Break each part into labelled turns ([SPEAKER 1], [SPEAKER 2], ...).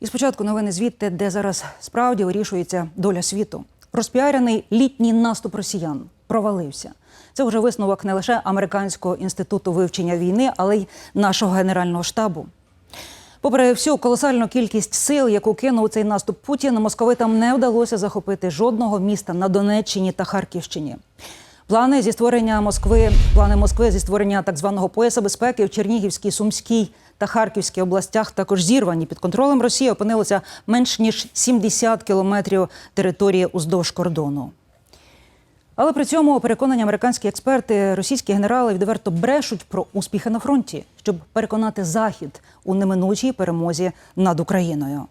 [SPEAKER 1] І спочатку новини звідти, де зараз справді вирішується доля світу. Розпіарений літній наступ росіян провалився. Це вже висновок не лише американського інституту вивчення війни, але й нашого генерального штабу. Попри всю колосальну кількість сил, яку кинув цей наступ Путін, московитам не вдалося захопити жодного міста на Донеччині та Харківщині. Плани зі створення Москви, плани Москви зі створення так званого пояса безпеки в Чернігівській, Сумській та Харківській областях також зірвані. Під контролем Росії опинилося менш ніж 70 кілометрів території уздовж кордону. Але при цьому переконані американські експерти, російські генерали відверто брешуть про успіхи на фронті, щоб переконати Захід у неминучій перемозі над Україною.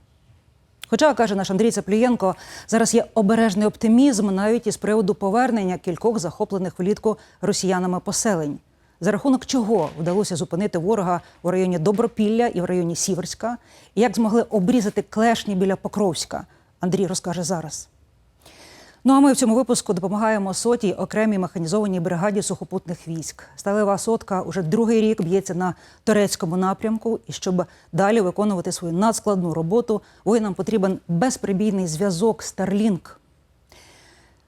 [SPEAKER 1] Хоча, каже наш Андрій Цеплієнко, зараз є обережний оптимізм навіть із приводу повернення кількох захоплених влітку росіянами поселень. За рахунок чого вдалося зупинити ворога у районі Добропілля і в районі Сіверська, і як змогли обрізати клешні біля Покровська. Андрій розкаже зараз. Ну а ми в цьому випуску допомагаємо сотій окремій механізованій бригаді сухопутних військ. Сталева сотка уже другий рік б'ється на турецькому напрямку. І щоб далі виконувати свою надскладну роботу, воїнам потрібен безприбійний зв'язок Starlink.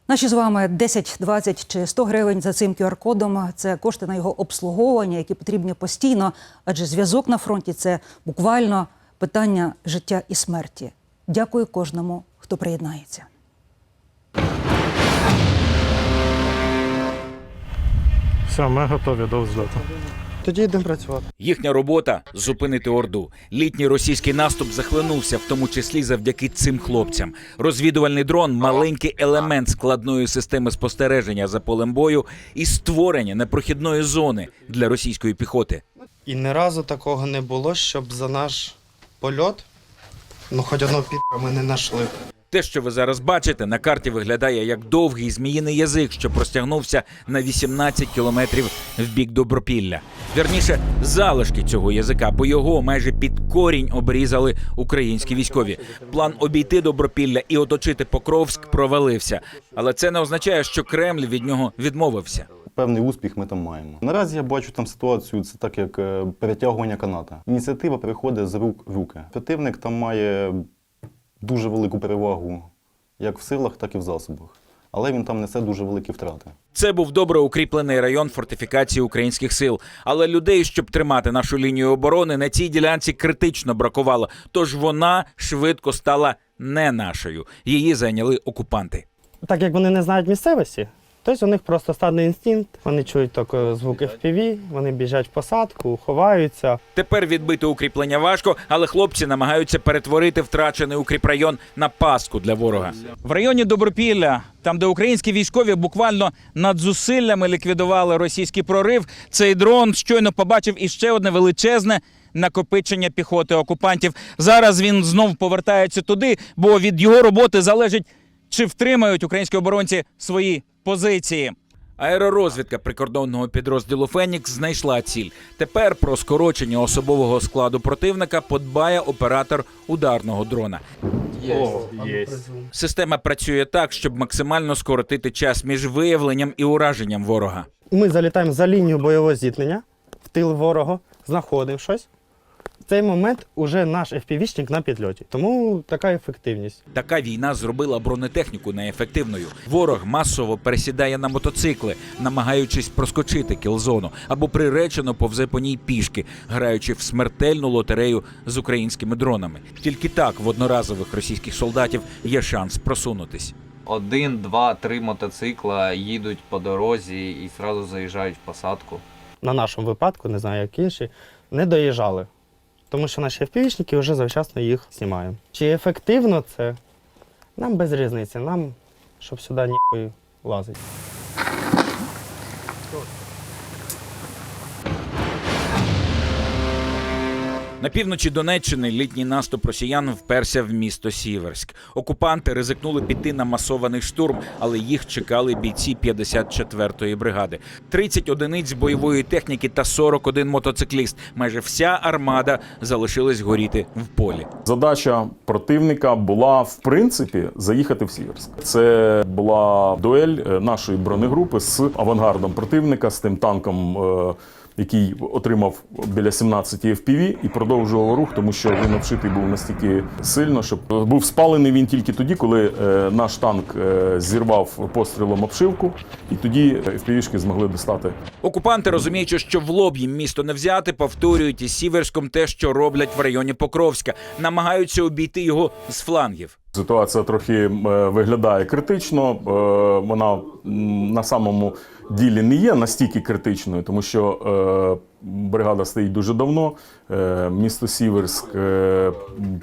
[SPEAKER 1] Наші з вами 10, 20 чи 100 гривень за цим QR-кодом – це кошти на його обслуговування, які потрібні постійно, адже зв'язок на фронті це буквально питання життя і смерті. Дякую кожному, хто приєднається.
[SPEAKER 2] Все, ми готові до взльоту.
[SPEAKER 3] Тоді йдемо працювати.
[SPEAKER 4] Їхня робота зупинити орду. Літній російський наступ захлинувся, в тому числі завдяки цим хлопцям. Розвідувальний дрон маленький елемент складної системи спостереження за полем бою і створення непрохідної зони для російської піхоти.
[SPEAKER 3] І ні разу такого не було, щоб за наш польот, ну хоч одного підка ми не знайшли.
[SPEAKER 4] Те, що ви зараз бачите, на карті виглядає як довгий зміїний язик, що простягнувся на 18 кілометрів в бік Добропілля. Вірніше, залишки цього язика, бо його майже під корінь обрізали українські військові. План обійти Добропілля і оточити Покровськ провалився. Але це не означає, що Кремль від нього відмовився.
[SPEAKER 5] Певний успіх ми там маємо. Наразі я бачу там ситуацію, це так як е, перетягування каната. Ініціатива переходить з рук в руки. Противник там має дуже велику перевагу як в силах, так і в засобах. Але він там несе дуже великі втрати.
[SPEAKER 4] Це був добре укріплений район фортифікації українських сил. Але людей, щоб тримати нашу лінію оборони, на цій ділянці критично бракувало. Тож вона швидко стала не нашою. Її зайняли окупанти.
[SPEAKER 3] Так як вони не знають місцевості, тобто у них просто стадний інстинкт, вони чують тільки звуки FPV, вони біжать в посадку, ховаються.
[SPEAKER 4] Тепер відбити укріплення важко, але хлопці намагаються перетворити втрачений укріпрайон на пастку для ворога. В районі Добропілля, там де українські військові буквально над зусиллями ліквідували російський прорив, цей дрон щойно побачив іще одне величезне. Накопичення піхоти окупантів. Зараз він знов повертається туди, бо від його роботи залежить, чи втримають українські оборонці свої позиції. Аеророзвідка прикордонного підрозділу Фенікс знайшла ціль. Тепер про скорочення особового складу противника подбає оператор ударного дрона.
[SPEAKER 2] О, є.
[SPEAKER 4] Система працює так, щоб максимально скоротити час між виявленням і ураженням ворога.
[SPEAKER 3] Ми залітаємо за лінію бойового зіткнення в тил ворога, знаходимо щось. В цей момент уже наш FPV-шник на підльоті. Тому така ефективність.
[SPEAKER 4] Така війна зробила бронетехніку неефективною. Ворог масово пересідає на мотоцикли, намагаючись проскочити кілзону, або приречено повзе по ній пішки, граючи в смертельну лотерею з українськими дронами. Тільки так в одноразових російських солдатів є шанс просунутись.
[SPEAKER 6] один, два, три мотоцикла їдуть по дорозі і одразу заїжджають в посадку.
[SPEAKER 3] На нашому випадку, не знаю, як інші, не доїжджали. Тому що наші FPV-шники вже завчасно їх знімаємо. Чи ефективно це? Нам без різниці. Нам, щоб сюди ніхуй лазить.
[SPEAKER 4] На півночі Донеччини літній наступ росіян вперся в місто Сіверськ. Окупанти ризикнули піти на масований штурм, але їх чекали бійці 54-ї бригади. 30 одиниць бойової техніки та 41 мотоцикліст. Майже вся армада залишилась горіти в полі.
[SPEAKER 7] Задача противника була в принципі заїхати в Сіверськ. Це була дуель е, нашої бронегрупи з авангардом противника, з тим танком. Е, який отримав біля 17 FPV і продовжував рух, тому що він обшитий був настільки сильно, що був спалений він тільки тоді, коли е, наш танк е, зірвав пострілом обшивку, і тоді FPV-шки змогли достати
[SPEAKER 4] Окупанти, розуміючи, що в лоб їм місто не взяти, повторюють із Сіверськом те, що роблять в районі Покровська, намагаються обійти його з флангів.
[SPEAKER 7] Ситуація трохи е, виглядає критично. Е, Вона на самому ділі не є настільки критичною, тому що е, бригада стоїть дуже давно. Е, Місто Сіверськ е,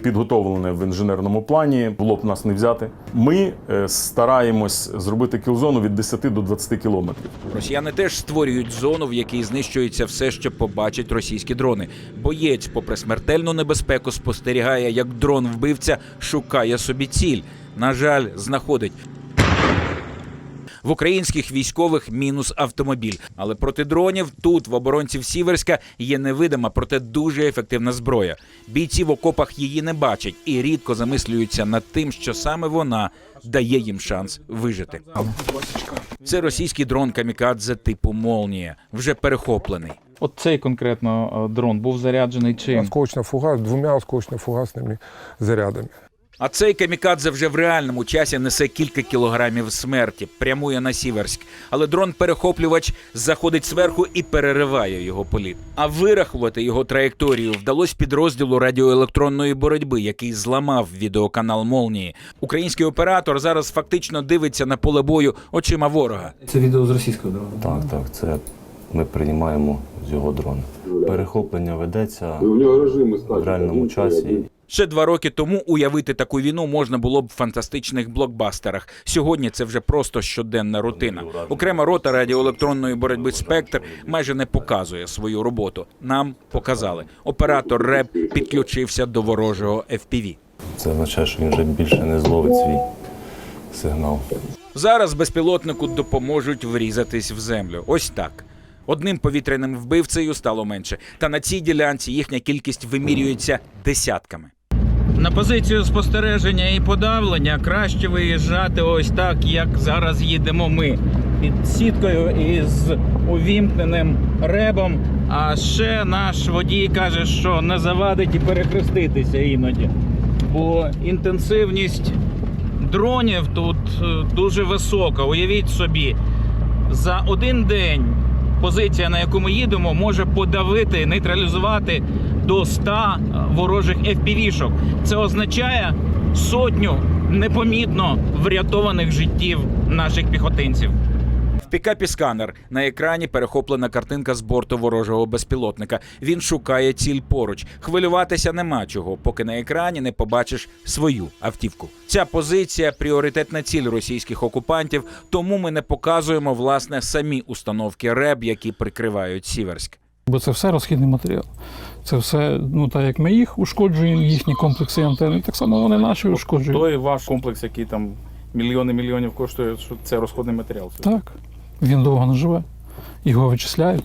[SPEAKER 7] підготовлене в інженерному плані. Було б нас не взяти. Ми е, стараємось зробити кілзону від 10 до 20 кілометрів.
[SPEAKER 4] Росіяни теж створюють зону, в якій знищується все, що побачать російські дрони. Боєць, попри смертельну небезпеку, спостерігає, як дрон вбивця шукає собі ціль. На жаль, знаходить. В українських військових мінус автомобіль. Але проти дронів тут, в оборонців Сіверська, є невидима, проте дуже ефективна зброя. Бійці в окопах її не бачать і рідко замислюються над тим, що саме вона дає їм шанс вижити. Це російський дрон камікадзе типу Молнія, вже перехоплений.
[SPEAKER 8] От цей конкретно е, дрон був заряджений чим?
[SPEAKER 9] Осколочно фугас двумя осколочно-фугасними зарядами.
[SPEAKER 4] А цей камікадзе вже в реальному часі несе кілька кілограмів смерті, прямує на Сіверськ. Але дрон-перехоплювач заходить зверху і перериває його політ. А вирахувати його траєкторію вдалося підрозділу радіоелектронної боротьби, який зламав відеоканал Молнії. Український оператор зараз фактично дивиться на поле бою очима ворога.
[SPEAKER 10] Це відео з російського дрону.
[SPEAKER 11] Так, так, це ми приймаємо з його дрона. Перехоплення ведеться в реальному часі.
[SPEAKER 4] Ще два роки тому уявити таку війну можна було б в фантастичних блокбастерах. Сьогодні це вже просто щоденна рутина. Окрема рота радіоелектронної боротьби спектр майже не показує свою роботу. Нам показали. Оператор РЕБ підключився до ворожого FPV.
[SPEAKER 11] Це означає, що він вже більше не зловить свій сигнал.
[SPEAKER 4] Зараз безпілотнику допоможуть врізатись в землю. Ось так. Одним повітряним вбивцею стало менше. Та на цій ділянці їхня кількість вимірюється десятками. На позицію спостереження і подавлення краще виїжджати ось так, як зараз їдемо ми. Під сіткою із увімкненим ребом. А ще наш водій каже, що не завадить і перехреститися іноді. Бо інтенсивність дронів тут е, дуже висока. Уявіть собі, за один день позиція, на яку ми їдемо, може подавити, нейтралізувати до 100 ворожих FPV-шок. Це означає сотню непомітно врятованих життів наших піхотинців. В пікапі сканер на екрані перехоплена картинка з борту ворожого безпілотника. Він шукає ціль поруч. Хвилюватися нема чого, поки на екрані не побачиш свою автівку. Ця позиція пріоритетна ціль російських окупантів, тому ми не показуємо власне самі установки РЕБ, які прикривають Сіверськ.
[SPEAKER 8] Бо це все розхідний матеріал. Це все, ну так як ми їх ушкоджуємо, їхні комплекси антени, так само вони наші ушкоджують.
[SPEAKER 2] Той ваш комплекс, який там мільйони мільйонів коштує, що це розходний матеріал.
[SPEAKER 8] Так. Він довго не живе. Його вичисляють.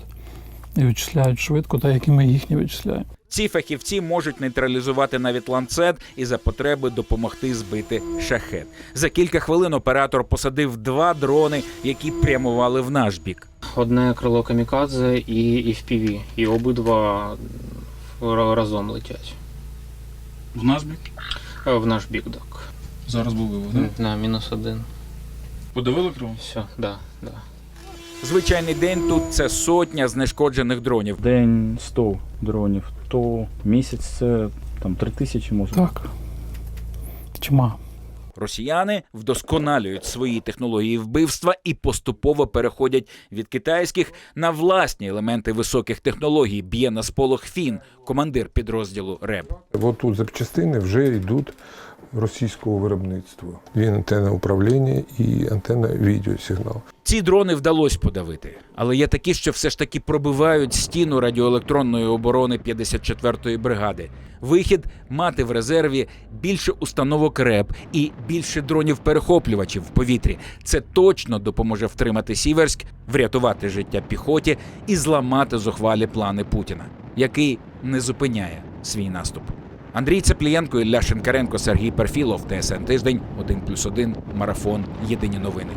[SPEAKER 8] І вичисляють швидко, так як і ми їхні вичисляємо.
[SPEAKER 4] Ці фахівці можуть нейтралізувати навіть ланцет і за потреби допомогти збити шахет. За кілька хвилин оператор посадив два дрони, які прямували в наш бік.
[SPEAKER 10] Одне крило камікадзе і FPV. І обидва разом летять.
[SPEAKER 2] В наш бік?
[SPEAKER 10] Е, В наш бік, так.
[SPEAKER 2] Зараз був вивод,
[SPEAKER 10] На мінус один.
[SPEAKER 2] Подавили кров?
[SPEAKER 10] Все, да, да.
[SPEAKER 4] Звичайний день тут це сотня знешкоджених дронів.
[SPEAKER 2] День 100 дронів, то місяць це там 3 тисячі може.
[SPEAKER 8] Так. Тьма.
[SPEAKER 4] Росіяни вдосконалюють свої технології вбивства і поступово переходять від китайських на власні елементи високих технологій. Б'є на сполох Фін, командир підрозділу РЕБ.
[SPEAKER 9] От тут запчастини вже йдуть російського виробництва. Він антенна управління і антенна відеосигнал.
[SPEAKER 4] Ці дрони вдалося подавити, але є такі, що все ж таки пробивають стіну радіоелектронної оборони 54-ї бригади. Вихід мати в резерві більше установок РЕБ і більше дронів-перехоплювачів в повітрі. Це точно допоможе втримати Сіверськ, врятувати життя піхоті і зламати зухвалі плани Путіна, який не зупиняє свій наступ. Андрій Цеплієнко, Ілля Шинкаренко, Сергій Перфілов, ТСН Тиждень, 1+,1, Марафон. Єдині новини.